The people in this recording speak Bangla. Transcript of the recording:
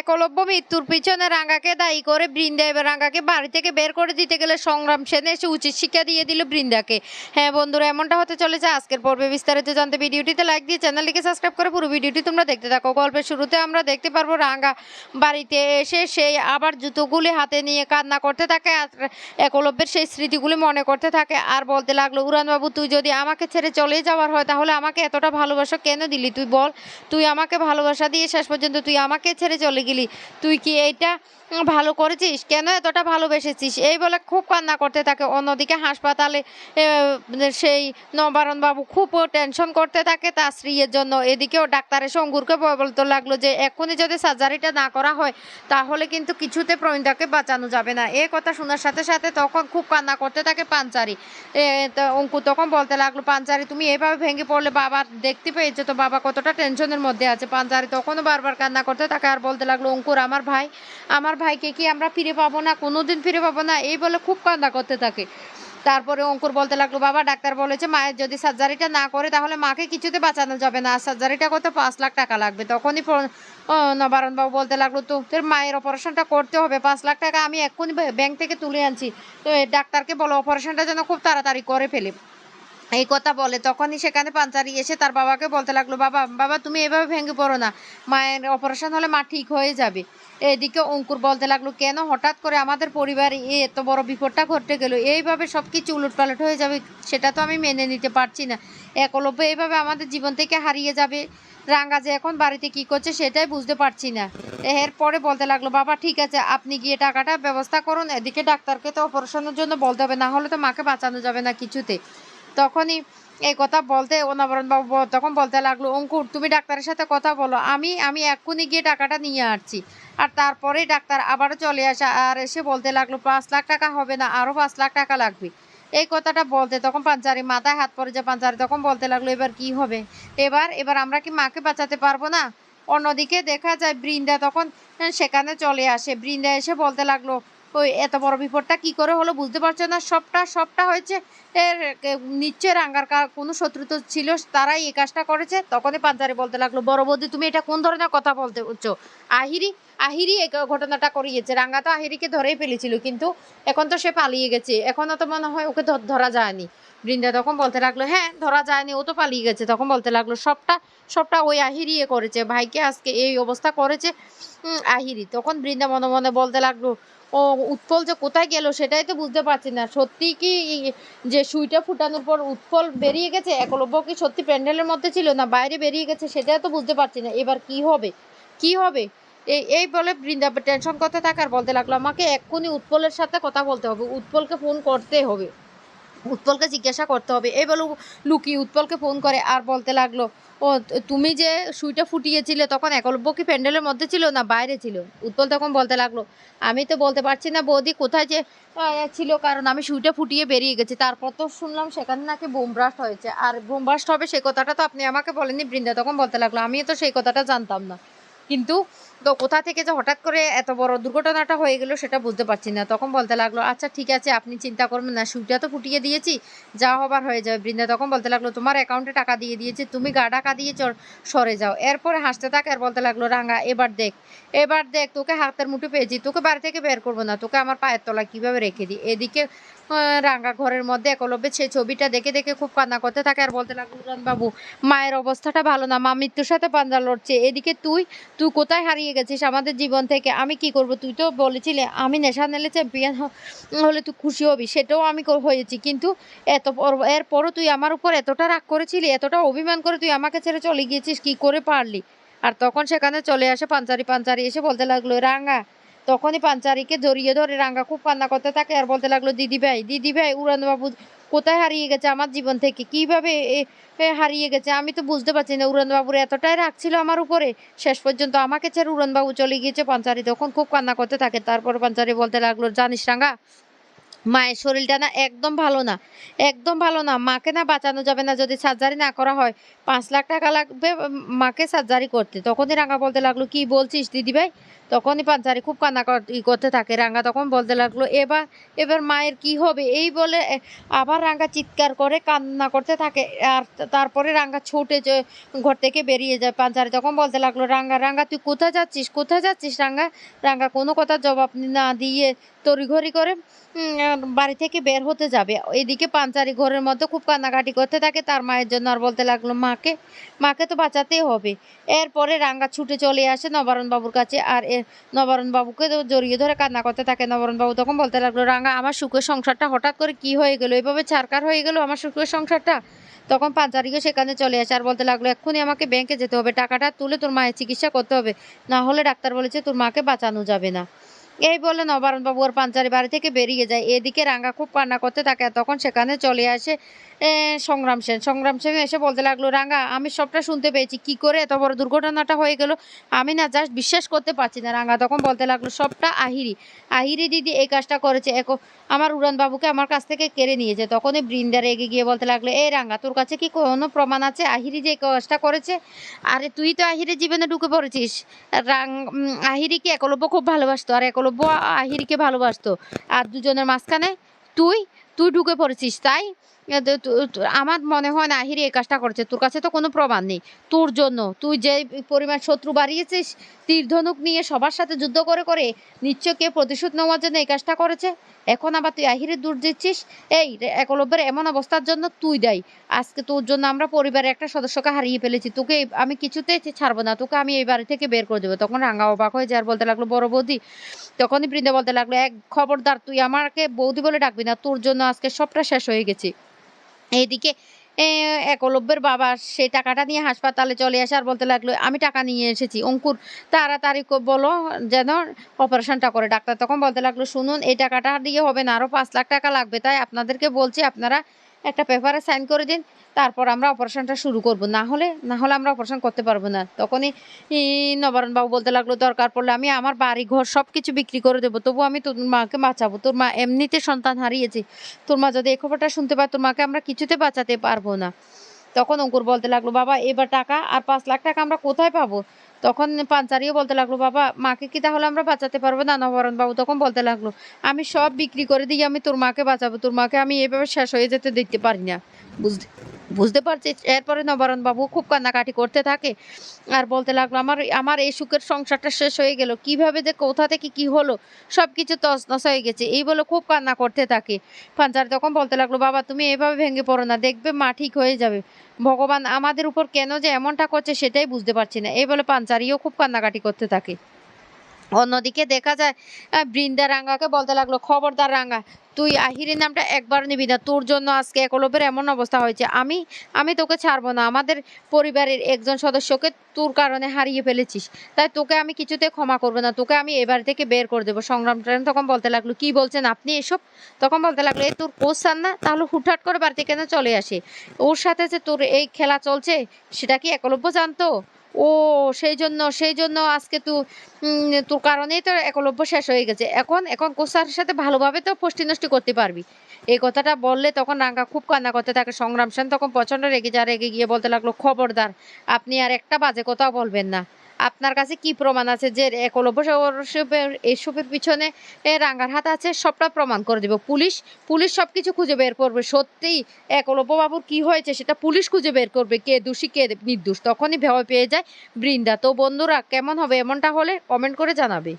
একলব্য মৃত্যুর পিছনে রাঙ্গাকে দায়ী করে বৃন্দা। এবার রাঙ্গাকে বাড়ি থেকে বের করে দিতে গেলে সংগ্রাম সেনে এসে উচিত শিক্ষা দিয়ে দিল বৃন্দাকে। হ্যাঁ বন্ধুরা, এমনটা হতে চলেছে। আজকের পর্বে বিস্তারিত জানতে ভিডিওটিতে লাইক দিয়ে চ্যানেলটিকে সাবস্ক্রাইব করে পুরো ভিডিওটি তোমরা দেখতে থাকো। গল্পের শুরুতে আমরা দেখতে পারব রাঙ্গা বাড়িতে এসে সেই আবার জুতোগুলি হাতে নিয়ে কান্না করতে থাকে আর একলব্যের সেই স্মৃতিগুলি মনে করতে থাকে আর বলতে লাগল, উড়ানবাবু, তুই যদি আমাকে ছেড়ে চলে যাওয়ার হয়, তাহলে আমাকে এতটা ভালোবাসা কেন দিলি? তুই বল, তুই আমাকে ভালোবাসা দিয়ে শেষ পর্যন্ত তুই আমাকে ছেড়ে চলে গেলি। তুই কি এইটা ভালো করেছিস? কেন এতটা ভালোবেসেছিস? এই বলে খুব কান্না করতে থাকে। অন্যদিকে হাসপাতালে সেই নবারণ বাবু খুব টেনশন করতে থাকে তার স্ত্রীর জন্য। এদিকেও ডাক্তার এসে অঙ্গুরকে বলতে লাগল যে এক্ষুনি যদি সার্জারিটা না করা হয় তাহলে কিন্তু কিছুতে প্রমিতাকে বাঁচানো যাবে না। এই কথা শোনার সাথে সাথে তখন খুব কান্না করতে থাকে পাঞ্চারি। এ, অঙ্কুর তখন বলতে লাগল পাঞ্চারি তুমি এভাবে ভেঙে পড়লে বাবা দেখতে পেয়েছ তো বাবা কতটা টেনশনের মধ্যে আছে? পাঞ্চারি তখনও বারবার কান্না করতে থাকে আর বলতে লাগল অঙ্কুর আমার ভাই আমার ভাইকে কি আমরা ফিরে পাবো না? কোনোদিন ফিরে পাবো না। এই বলে খুব কান্দা করতে থাকে। তারপরে অঙ্কুর বলতে লাগল, বাবা, ডাক্তার বলেছে মায়ের যদি সার্জারিটা না করে, তাহলে মাকে কিছুতে বাঁচানো যাবে না। সার্জারিটা করতে পাঁচ লাখ টাকা লাগবে। তখনই নবারণবাবু বলতে লাগল, তো, তোর মায়ের অপারেশনটা করতে হবে। পাঁচ লাখ টাকা আমি এক্ষুনি ব্যাংক থেকে তুলে আনছি। তো ডাক্তারকে বলো অপারেশনটা যেন খুব তাড়াতাড়ি করে ফেলে। এই কথা বলে। তখনই সেখানে পাঞ্চারি এসে তার বাবাকে বলতে লাগল, বাবা বাবা, তুমি এভাবে ভেঙে পড়ো না। মায়ের অপারেশন হলে মা ঠিক হয়ে যাবে। এদিকে অঙ্কুর বলতে লাগল, কেন? হঠাৎ করে আমাদের পরিবারে এই এত বড় বিপদটা ঘটে গেল। এইভাবে সব কিছু উলটপালট হয়ে যাবে, সেটা তো আমি মেনে নিতে পারছি না। একলব্য এইভাবে আমাদের জীবন থেকে হারিয়ে যাবে। রাঙ্গা যে এখন বাড়িতে কি করছে সেটাই বুঝতে পারছি না। এরপরে বলতে লাগল, বাবা, ঠিক আছে, আপনি গিয়ে টাকাটা ব্যবস্থা করুন। এদিকে ডাক্তারকে তো অপারেশনের জন্য বলতে হবে, না হলে তো মাকে বাঁচানো যাবে না কিছুতে। তখনই এই কথা বলতে অনাবরণ বাবু তখন বলতে লাগল, অঙ্কুর, তুমি ডাক্তারের সাথে কথা বলো। আমি আমি এক্ষুনি গিয়ে টাকাটা নিয়ে আসছি। আর তারপরে ডাক্তার আবারও চলে আসা আর এসে বলতে লাগল, পাঁচ লাখ টাকা হবে না, আরও পাঁচ লাখ টাকা লাগবে। এই কথাটা বলতে তখন পাঞ্চারি মাথায় হাত পড়ে যায় পাঞ্চারি তখন বলতে লাগল, এবার কি হবে? এবার এবার আমরা কি মাকে বাঁচাতে পারব না? অন্যদিকে দেখা যায় বৃন্দা তখন সেখানে চলে আসে। বৃন্দা এসে বলতে লাগল ওই এত বড় বিপদটা কি করে হলো বুঝতে পারছে না। সবটা সবটা হয়েছে এর নিশ্চয় রাঙ্গার কোনো শত্রু তো ছিল, তারাই এই কাজটা করেছে। তখনই পাঞ্জারে বলতে লাগল, বড় বৌদি, তুমি এটা কোন ধরনের কথা বলতে বলছো আহিরি আহিরি এই ঘটনাটা করিয়েছে। রাঙ্গা তো আহিরিকে ধরেই ফেলেছিল, কিন্তু এখন তো সে পালিয়ে গেছে। এখনও তো মনে হয় ওকে ধরা যায়নি। বৃন্দা তখন বলতে লাগল হ্যাঁ ধরা যায়নি, ও তো পালিয়ে গেছে। তখন বলতে লাগল, সবটা সবটা ওই আহিরি এ করেছে, ভাইকে আজকে এই অবস্থা করেছে আহিরি। তখন বৃন্দা মনে মনে বলতে লাগল, ও উৎপল যে কোথায় গেল সেটাই তো বুঝতে পারছি না। সত্যি কি যে সুইটা ফুটানোর পর উৎপল বেরিয়ে গেছে? একলব্য কি সত্যি প্যান্ডেলের মধ্যে ছিল না বাইরে বেরিয়ে গেছে সেটাই তো বুঝতে পারছি না। এবার কি হবে? কি হবে? এই এই বলে বৃন্দা টেনশন করতে থাকার বলতে লাগল, আমাকে এক্ষুনি উৎপলের সাথে কথা বলতে হবে। উৎপলকে ফোন করতে হবে। উৎপলকে জিজ্ঞাসা করতে হবে। এই বলে, লুকি উৎপলকে ফোন করে আর বলতে লাগল, ও, তুমি যে সুইটা ফুটিয়েছিলে তখন একলব্য কি প্যান্ডেলের মধ্যে ছিল না বাইরে ছিল? উৎপল তখন বলতে লাগল, আমি তো বলতে পারছি না বৌদি কোথায় যে ছিল, কারণ আমি সুইটা ফুটিয়ে বেরিয়ে গেছি। তারপর তো শুনলাম সেখানে নাকি বোম ব্রাস্ট হয়েছে। আর বোম ব্রাস্ট হবে সেই কথাটা তো আপনি আমাকে বলেননি বৃন্দা তখন বলতে লাগল, আমিও তো সেই কথাটা জানতাম না। কিন্তু তো কোথা থেকে যে হঠাৎ করে এত বড় দুর্ঘটনাটা হয়ে গেল সেটা বুঝতে পারছি না। তখন বলতে লাগল আচ্ছা ঠিক আছে, আপনি চিন্তা করবেন না সুইটা তো ফুটিয়ে দিয়েছি, যা হবার হয়ে যাবে বৃন্দা। তখন বলতে লাগল, তোমার অ্যাকাউন্টে টাকা দিয়ে দিয়েছে, তুমি গা টাকা দিয়ে সরে যাও। এরপরে হাসতে থাক আর বলতে লাগল, রাঙা, এবার দেখ এবার দেখ, তোকে হাতের মুঠো পেয়েছি, তোকে বাড়ি থেকে বের করব না, তোকে আমার পায়ের তলায় কীভাবে রেখে দিই? এদিকে রাঙ্গা ঘরের মধ্যে একলব্যের সেই ছবিটা দেখে দেখে খুব কান্না করতে থাকে আর বলতে লাগল বাবু, মায়ের অবস্থাটা ভালো না, মা মৃত্যুর সাথে পাঞ্জা লড়ছে। এদিকে, তুই তুই কোথায় হারিয়ে গেছিস আমাদের জীবন থেকে? আমি কি করব? তুই তো বলেছিলে, আমি নেশা নেলে চ্যাম্পিয়ন হলে তুই খুশি হবি, সেটাও আমি হয়েছি। কিন্তু এত এরপরও তুই আমার উপর এতটা রাগ করেছিলি, এতটা অভিমান করে তুই আমাকে ছেড়ে চলে গিয়েছিস, কি করে পারলি? আর তখন সেখানে চলে আসে পাঞ্চারি পাঞ্চারি এসে বলতে লাগল রাঙ্গা তখনই পাঞ্চারিকে জড়িয়ে ধরে রাঙ্গা খুব কান্না করতে থাকে, আর বলতে লাগল দিদি ভাই দিদি ভাই উড়ানবাবু কোথায় হারিয়ে গেছে আমার জীবন থেকে? কীভাবে হারিয়ে গেছে? আমি তো বুঝতে পারছি না। উড়ানবাবুর এতটাই রাখছিল আমার উপরে। শেষ পর্যন্ত আমাকে ছেড়ে উড়ানবাবু চলে গিয়েছে। পাঞ্চারি তখন খুব কান্না করতে থাকে। তারপর পাঞ্চারি বলতে লাগল, জানিস রাঙ্গা মায়ের শরীরটা না একদম ভালো না, একদম ভালো না। মাকে না বাঁচানো যাবে না, যদি সার্জারি না করা হয়, পাঁচ লাখ টাকা লাগবে মাকে সার্জারি করতে। তখনই রাঙা বলতে লাগল, কি বলছিস দিদি ভাই? তখনই পাঞ্চারি খুব কান্না করতে থাকে রাঙা, তখন বলতে লাগল, এবার এবার মায়ের কি হবে? এই বলে আবার রাঙা চিৎকার করে কান্না করতে থাকে। আর তারপরে রাঙা ছুটে ঘর থেকে বেরিয়ে যায় পাঞ্চারি তখন বলতে লাগল রাঙ্গা রাঙ্গা তুই কোথায় যাচ্ছিস? কোথায় যাচ্ছিস রাঙ্গা রাঙ্গা কোনো কথা জবাব না দিয়ে তড়িঘড়ি করে বাড়ি থেকে বের হতে যাবে। এদিকে পাঞ্চারি ঘরের মধ্যে খুব কান্নাকাটি করতে থাকে। তার মায়ের জন্য আর বলতে লাগল, মাকে মাকে তো বাঁচাতেই হবে। এরপরে রাঙ্গা ছুটে চলে আসে নবারণ বাবুর কাছে আর এ নবারণ বাবুকে তো জড়িয়ে ধরে কান্না করতে থাকে। নবারণ বাবু তখন বলতে লাগল, রাঙ্গা, আমার সুখের সংসারটা হঠাৎ করে কি হয়ে গেলো? এভাবে ছারকার হয়ে গেলো আমার সুখের সংসারটা? তখন পাঞ্চারিও সেখানে চলে আসে আর বলতে লাগল, এক্ষুনি আমাকে ব্যাংকে যেতে হবে। টাকাটা তুলে তোর মায়ের চিকিৎসা করতে হবে। না হলে ডাক্তার বলেছে তোর মাকে বাঁচানো যাবে না। এই বলে নবারণ বাবু আর পাঞ্চারি বাড়ি থেকে বেরিয়ে যায়। এদিকে রাঙ্গা খুব কান্না করতে থাকে তখন সেখানে চলে আসে সংগ্রাম সেন। সংগ্রাম সেন এসে বলতে লাগল রাঙ্গা আমি সবটা শুনতে পেয়েছি। কি করে এত বড় দুর্ঘটনাটা হয়ে গেল? আমি না জাস্ট বিশ্বাস করতে পারছি না। রাঙ্গা তখন বলতে লাগল সবটা আহিরি। আহিরি দিদি এই কাজটা করেছে। এক আমার উড়ান বাবুকে আমার কাছ থেকে কেড়ে নিয়েছে তখনই বৃন্দার এগিয়ে গিয়ে বলতে লাগল এই রাঙ্গা তোর কাছে কি কোনো প্রমাণ আছে? আহিরি যে এই কাজটা করেছে? আরে তুই তো আহিরি জীবনে ঢুকে পড়েছিস। রাং উম, আহিরিকে একলব্য খুব ভালোবাসতো? আর একলব্য আহিরকে ভালোবাসতো। আর দুজনের মাঝখানে তুই তুই ঢুকে পড়েছিস, তাই? আমার মনে হয় না আহিরি এই কাজটা করেছে। তোর কাছে তো কোনো প্রমাণ নেই। তোর জন্য, তুই যে পরিমাণ শত্রু বাড়িয়েছিস তীর ধনুক নিয়ে সবার সাথে যুদ্ধ করে করে নিশ্চয় কে প্রতিশোধ নেওয়ার জন্য এই কাজটা করেছে? এখন আবার তুই আহিরে দূর দিচ্ছিস? এই একলব্যের এমন অবস্থার জন্য তুই দেয়। আজকে তোর জন্য আমরা পরিবারের একটা সদস্যকে হারিয়ে ফেলেছি। তোকে আমি কিছুতেই ছাড়বো না। তোকে আমি এই বাড়ি থেকে বের করে দেবো। তখন রাঙা অবাক হয়ে যার বলতে লাগল, বড় বৌদি, তখনই বৃন্দা বলতে লাগল, এক খবরদার, তুই আমাকে বৌদি বলে ডাকবি না। তোর জন্য আজকে সবটা শেষ হয়ে গেছে। এইদিকে একলব্যের বাবা সেই টাকাটা নিয়ে হাসপাতালে চলে আসে আর বলতে লাগল, আমি টাকা নিয়ে এসেছি, অঙ্কুর, তাড়াতাড়ি বলো, যেন অপারেশনটা করে। ডাক্তার তখন বলতে লাগল, শুনুন, এই টাকাটা দিয়ে হবে না আরও পাঁচ লাখ টাকা লাগবে। তাই আপনাদেরকে বলছি, আপনারা একটা পেপারে সাইন করে দিন তারপর আমরা অপারেশনটা শুরু করব। না হলে না হলে আমরা অপারেশন করতে পারব না। তখনই ই, নবারণ বাবু বলতে লাগল দরকার পড়লে আমি আমার বাড়ি ঘর সব কিছু বিক্রি করে দেবো। তবু আমি তোর মাকে বাঁচাবো। তোর মা এমনিতে সন্তান হারিয়েছে। তোর মা যদি এই খবরটা শুনতে পায় তোর মাকে আমরা কিছুতে বাঁচাতে পারব না। তখন অঙ্কুর বলতে লাগল বাবা এবার টাকা আর পাঁচ লাখ টাকা আমরা কোথায় পাবো? তখন পাঞ্চারিও বলতে লাগল, বাবা, মাকে কি তাহলে আমরা বাঁচাতে পারব? না নবরণ বাবু তখন বলতে লাগল, আমি সব বিক্রি করে দিয়ে আমি তোর মাকে বাঁচাবো। তোর মাকে আমি এভাবে শেষ হয়ে যেতে দেখতে পারি না। বুঝতে বুঝতে পারছি? এরপরে নবরণ বাবু খুব কান্নাকাটি করতে থাকে আর বলতে লাগল, আমার আমার এই সুখের সংসারটা শেষ হয়ে গেল। কীভাবে যে কোথা থেকে কি হলো সব কিছু তছনছ হয়ে গেছে। এই বলে খুব কান্না করতে থাকে। পাঞ্চারি তখন বলতে লাগল, বাবা, তুমি এভাবে ভেঙে পড়ো না। দেখবে মা ঠিক হয়ে যাবে। ভগবান আমাদের উপর কেন যে এমনটা করছে সেটাই বুঝতে পারছি না। এই বলে পাঞ্চারিও খুব কান্নাকাটি করতে থাকে। অন্যদিকে দেখা যায় বৃন্দা রাঙ্গাকে বলতে লাগল, খবরদার রাঙ্গা, তুই আহিরের নামটা একবার নিবি না। তোর জন্য আজকে একলব্যের এমন অবস্থা হয়েছে। আমি আমি তোকে ছাড়বো না। আমাদের পরিবারের একজন সদস্যকে তোর কারণে হারিয়ে ফেলেছিস। তাই তোকে আমি কিছুতে ক্ষমা করব না। তোকে আমি এবার থেকে বের করে দেবো। সংগ্রাম তখন বলতে লাগল, কি বলছেন আপনি এসব? তখন বলতে লাগল, এই তোর কোচ সান না, তাহলে হুটহাট করে বাড়িতে কেন চলে আসে? ওর সাথে যে তোর এই খেলা চলছে, সেটা কি একলব্য জানতো? ও সেই জন্য সেই জন্য আজকে তু তোর কারণেই তো একলব্য শেষ হয়ে গেছে। এখন এখন কোসার সাথে ভালোভাবে তো পুষ্টি নষ্টি করতে পারবি। এই কথাটা বললে তখন রাঙ্গা খুব কান্না করতে থাকে। সংগ্রাম সেন তখন প্রচণ্ড রেগে যা রেগে গিয়ে বলতে লাগল, খবরদার, আপনি আর একটা বাজে কথাও বলবেন না। আপনার কাছে কি প্রমাণ আছে যে একলব্য এসবের পিছনে রাঙ্গার হাত আছে? সবটা প্রমাণ করে দেবে। পুলিশ পুলিশ সব কিছু খুঁজে বের করবে। সত্যিই একলব্য বাবুর কি হয়েছে সেটা পুলিশ খুঁজে বের করবে। কে দোষী, কে নির্দোষ? তখনই ভয় পেয়ে যায়। বৃন্দা, তো বন্ধুরা, কেমন হবে এমনটা হলে কমেন্ট করে জানাবে।